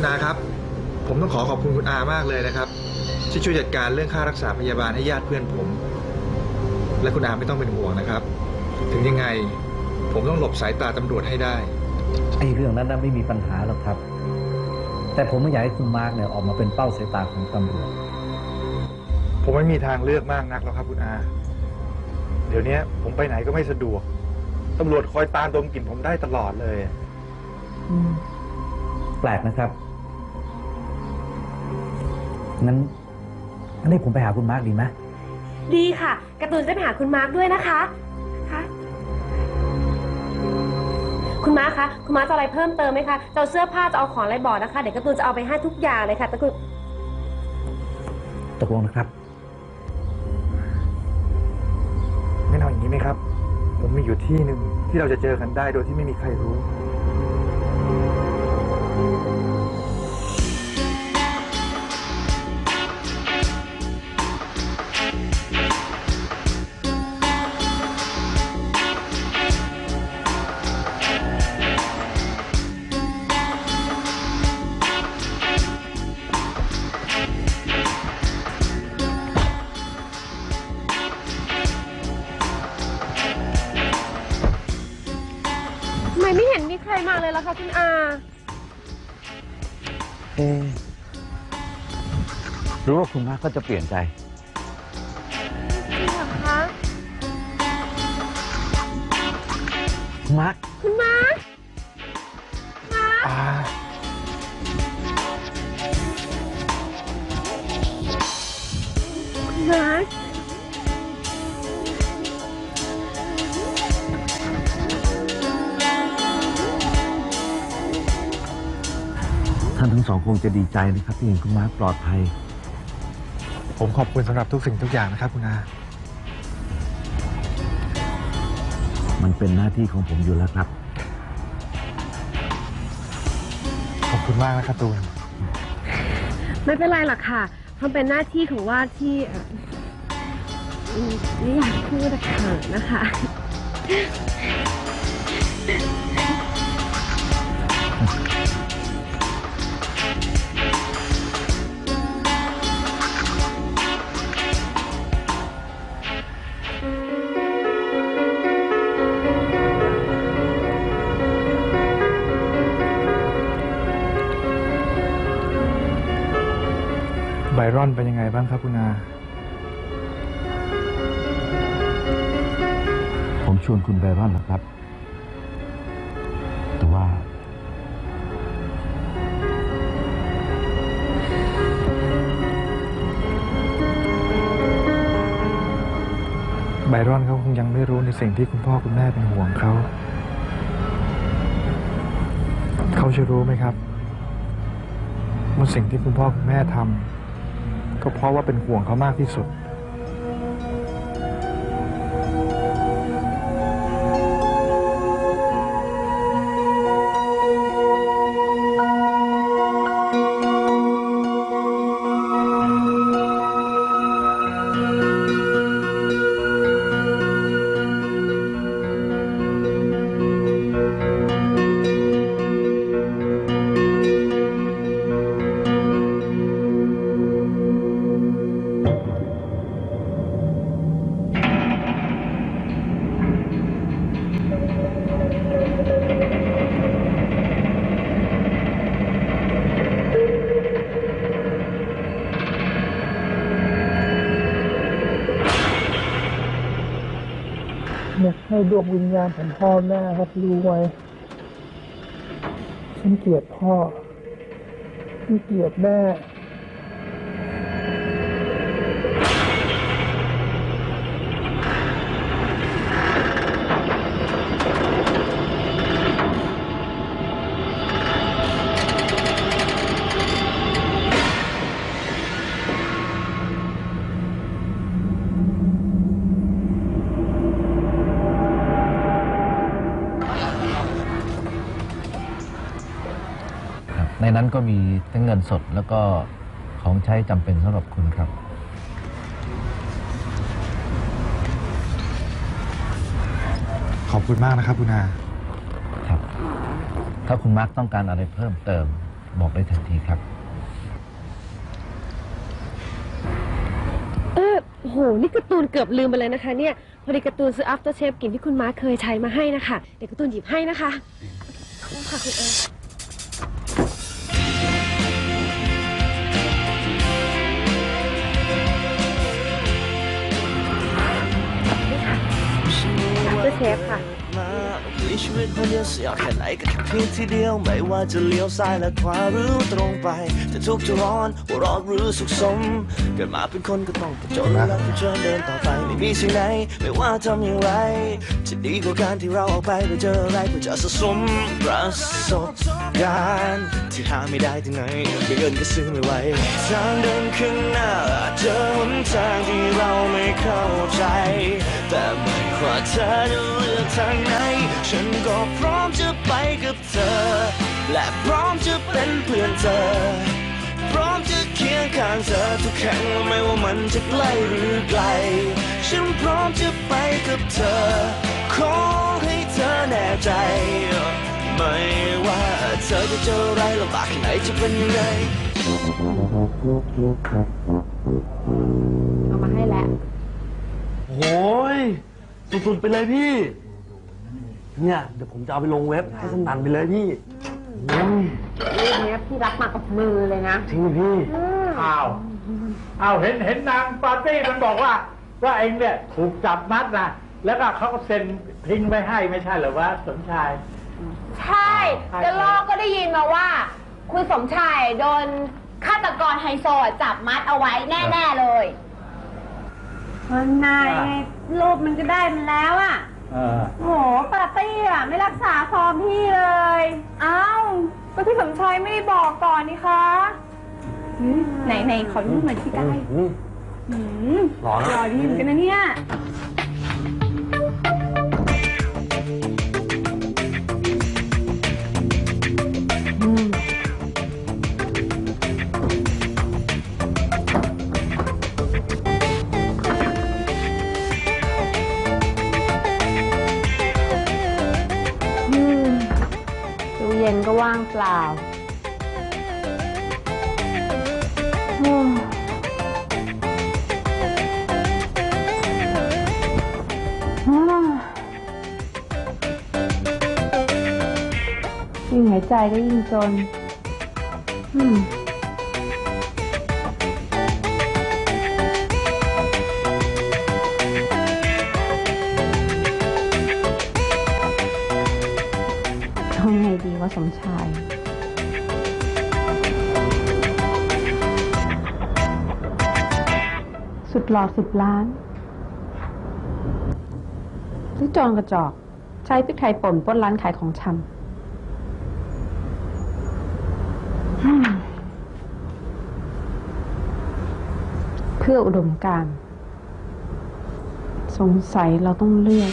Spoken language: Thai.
คุณอาครับ ผมต้องขอขอบคุณคุณอามากเลยนะครับ ที่ช่วยจัดการเรื่องค่ารักษาพยาบาลให้ญาติเพื่อนผม และคุณอาไม่ต้องเป็นห่วงนะครับ ถึงยังไงผมต้องหลบสายตาตำรวจให้ได้ ไอ้เรื่องนั้นน่ะไม่มีปัญหาหรอกครับ แต่ผมไม่อยากให้คุณมาร์กเนี่ยออกมาเป็นเป้าสายตาของตำรวจ ผมไม่มีทางเลือกมากนักแล้วครับคุณอา เดี๋ยวนี้ผมไปไหนก็ไม่สะดวกตำรวจคอยตามดมกลิ่นผมได้ตลอดเลยแปลกนะครับ งั้นงั้นให้ผมไปหาคุณมาร์กดีไหมดีค่ะการ์ตูนจะไปหาคุณมาร์คด้วยนะคะคะคุณมาร์คคะ คุณมาร์คจะเอาอะไรเพิ่มเติมไหมคะ จะเอาเสื้อผ้าจะเอาของอะไรบอกนะคะ เดี๋ยวการ์ตูนจะเอาไปให้ทุกอย่างเลยค่ะแต่คุณตกลงนะครับไม่เอาอย่างนี้ไหมครับ ผมมีอยู่ที่หนึ่งที่เราจะเจอกันได้โดยที่ไม่มีใครรู้ คะคุณอาเอ๊ะหรือว่าคุณมาร์กก็จะเปลี่ยนใจจริงเหรอคะคุณมาร์กคุณมาร์ค ท่านทั้งสองคงจะดีใจนะครับที่เห็นคุณมาร์กปลอดภัย ผมขอบคุณสำหรับทุกสิ่งทุกอย่างนะครับคุณอา มันเป็นหน้าที่ของผมอยู่แล้วครับ ขอบคุณมากนะครับตูน ไม่เป็นไรหรอกค่ะ เพราะเป็นหน้าที่ของว่าที่เอ่ออืมไม่อยากพูดอะค่ะนะคะ รอนเป็นยังไงบ้างครับคุณอา ผมชวนคุณไบรอนแล้วครับ แต่ว่า ไบรอนเขาคงยังไม่รู้ในสิ่งที่คุณพ่อคุณแม่เป็นห่วงเขา เขาจะรู้ไหมครับว่าสิ่งที่คุณพ่อคุณแม่ทำก็ เพราะว่าเป็นห่วงเขามากที่สุด ให้ดวงวิญญาณของพ่อแม่ครับรู้ไว้ ฉันเกลียดพ่อฉันเกลียดแม่ ในนั้นก็มีทั้งเงินสดแล้วก็ของใช้จำเป็นสำหรับคุณครับ ขอบคุณมากนะครับคุณอาครับ ถ้าคุณมาร์กต้องการอะไรเพิ่มเติม บอกได้ทันทีครับ เออโอ้โห นี่การ์ตูนเกือบลืมไปเลยนะคะ เนี่ย พอดีการ์ตูนซื้อ after shave กลิ่นที่คุณมาร์คเคยใช้มาให้นะคะ เดี๋ยวการ์ตูนหยิบให้นะคะขอบคุณค่ะคุณเอ มีชีวิตมันจะเสียแค่ไหนก็แค่เพียงทีเดียว ไม่ว่าจะเลี้ยวซ้ายและขวาหรือตรงไป จะทุกข์จะร้อนหัวร้อนหรือสุขสม เกิดมาเป็นคนก็ต้องผจญและผจญเดินต่อไปไม่มีสิ่งไหน ไม่ว่าทำอย่างไร จะดีกว่าการที่เราออกไปไปเจออะไรเพื่อจะสะสมประสบการณ์ที่หาไม่ได้ที่ไหนไม่เงินก็ซื้อไม่ไหวทางเดินข้างหน้าอาจเจอหนทางที่เราไม่เข้าใจ แต่ไม่ว่าเธอจะเลือกทาง ฉันก็พร้อมจะไปกับเธอ และพร้อมจะเป็นเพื่อนเธอ พร้อมจะเคียงข้างเธอทุกครั้งไม่ว่ามันจะใกล้หรือไกล ฉันพร้อมจะไปกับเธอ ขอให้เธอแน่ใจ ไม่ว่าเธอจะเจออะไรลำบากแค่ไหนจะเป็นยังไงเอามาให้แล้วโอ้ยสุดๆไปเลยพี่ เนี่ยเดี๋ยวผมจะเอาไปลงเว็บให้สนั่นไปเลยพี่อืมรูปนี้พี่รับมากับมือเลยนะจริงเหรอพี่ อ้าวอ้าวเห็นเห็นนางปาร์ตี้มันบอกว่า ว่าเองเนี่ยถูกจับมัดนะแล้วก็เขาก็เซ็นทิ้งไว้ให้ไม่ใช่เหรอวะสมชาย ใช่กระลอกก็ได้ยินมาว่า คุณสมชายโดนฆาตกรไฮโซจับมัดเอาไว้แน่ ๆ เลยนายรูปมันก็ได้มันแล้วอะ เออโหปาร์ตี้อะไม่รักษาฟอร์มพี่เลย เอ้าก็พี่สมชายไม่ได้บอกก่อนนี่คะไหนไหนขอรูปหน่อยที่ได้อืมหืมหล่อนะหล่อดีเหมือนกันนะเนี่ย ย็นก็ว่างเปล่าอยิ่งหายใจก็ยิ่งจน อืม ทำไงดีวะสมชาย สุดหล่อสิบล้าน หรือจองกระจอก ใช้พริกไทยป่นป้นร้านขายของชำเพื่ออุดมการ สงสัยเราต้องเลือก